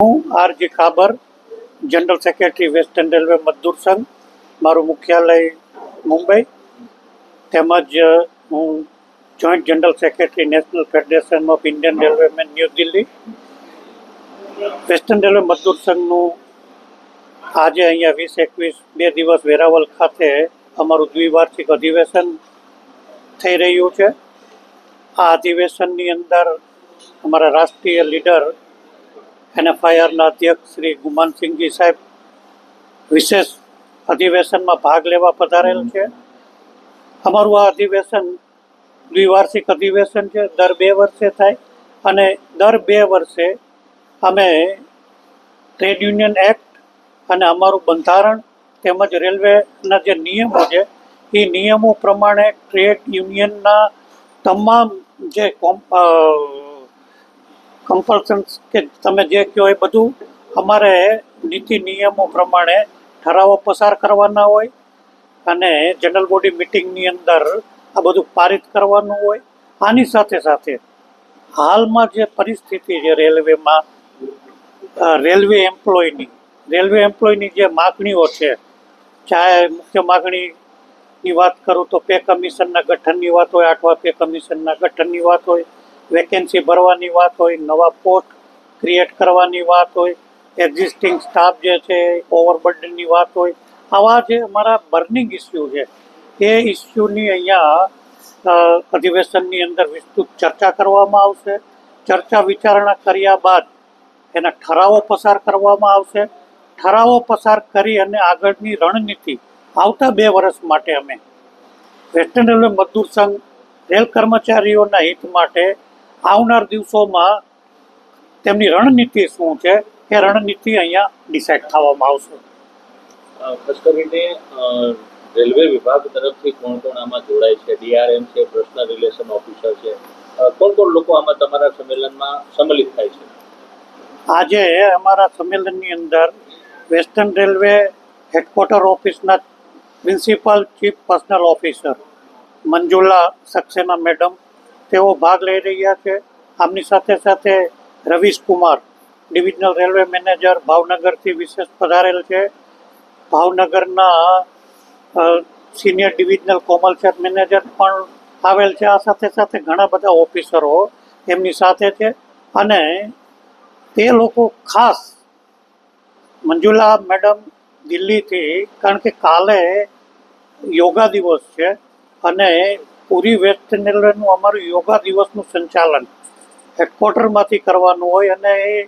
હું R G Khabar general secretary western railway Mazdoor Sangh, મારું મુખ્યાલય મુંબઈ. તેમજ હું joint general secretary national federation of Indian railwaymen new Delhi western railway Mazdoor સંઘનું આજે અહીંયા વીસ, એકવીસ, બે દિવસ વેરાવલ ખાતે અમારું દ્વિવાર્ષિક અધિવેશન થઈ રહ્યું છે. આ અધિવેશનની અંદર અમારા રાષ્ટ્રીય લીડર એનએફઆઈઆરના અધ્યક્ષ શ્રી ગુમાનસિંહજી સાહેબ વિશેષ અધિવેશનમાં ભાગ લેવા પધારેલ છે. અમારું આ અધિવેશન દ્વિવાર્ષિક અધિવેશન છે. દર બે વર્ષે થાય અને દર બે વર્ષે અમે ટ્રેડ યુનિયન એક્ટ અને અમારું બંધારણ તેમજ રેલવેના જે નિયમો છે, એ નિયમો પ્રમાણે ટ્રેડ યુનિયનના તમામ જે કોમ કે તમે જે કહો એ બધું અમારે નીતિ નિયમો પ્રમાણે ઠરાવો પસાર કરવાના હોય અને જનરલ બોડી મિટિંગની અંદર આ બધું પારિત કરવાનું હોય. આની સાથે સાથે હાલમાં જે પરિસ્થિતિ છે રેલવેમાં રેલવે એમ્પ્લોયની રેલવે એમ્પ્લોયની જે માગણીઓ છે, ચાહે મુખ્ય માગણીની વાત કરું તો પે કમિશનના ગઠનની વાત હોય આઠવા પે કમિશનના ગઠનની વાત હોય વેકેન્સી ભરવાની વાત હોય, નવા પોસ્ટ ક્રિએટ કરવાની વાત હોય એક્ઝિસ્ટિંગ સ્ટાફ જે છે ઓવરબર્ડનની વાત હોય, આવા જે અમારા બર્નિંગ ઇસ્યુ છે, એ ઇસ્યુની અહીંયા અધિવેશનની અંદર વિસ્તૃત ચર્ચા કરવામાં આવશે. ચર્ચા વિચારણા કર્યા બાદ એના ઠરાવો પસાર કરવામાં આવશે. ઠરાવો પસાર કરી અને આગળની રણનીતિ આવતા બે વર્ષ માટે અમે વેસ્ટર્ન રેલવે મજદૂર સંઘ, રેલ કર્મચારીઓના હિત માટે આવનાર દિવસોમાં તેમની રણનીતિ શું છે એ રણનીતિ અહીંયા ડિસાઇડ થવામાં આવશે. ખાસ કરીને રેલવે વિભાગ તરફથી કોણ કોણ આમાં જોડાય છે? ડીઆરએમ છે પર્સનલ રિલેશન ઓફિસર છે. કોણ કોણ લોકો આમાં તમારા સંમેલનમાં સંમેલિત થાય છે? આજે અમારા સંમેલનની અંદર વેસ્ટર્ન રેલવે હેડક્વાર્ટર ઓફિસના principal chief personnel officer Manjula Saxena madam તેઓ ભાગ લઈ રહ્યા છે. આમની સાથે સાથે Ravish Kumar, divisional railway manager, ભાવનગરથી વિશેષ પધારેલ છે. ભાવનગરના સિનિયર ડિવિઝનલ કોમર્શિયલ મેનેજર પણ આવેલ છે. આ સાથે સાથે ઘણા બધા ઓફિસરો એમની સાથે છે અને તે લોકો ખાસ મંજુલા મેડમ દિલ્હીથી, કારણ કે કાલે યોગા દિવસ છે અને પૂરી વેસ્ટર્ન રેલવેનું અમારું યોગા દિવસનું સંચાલન હેડક્વાર્ટરમાંથી કરવાનું હોય અને એ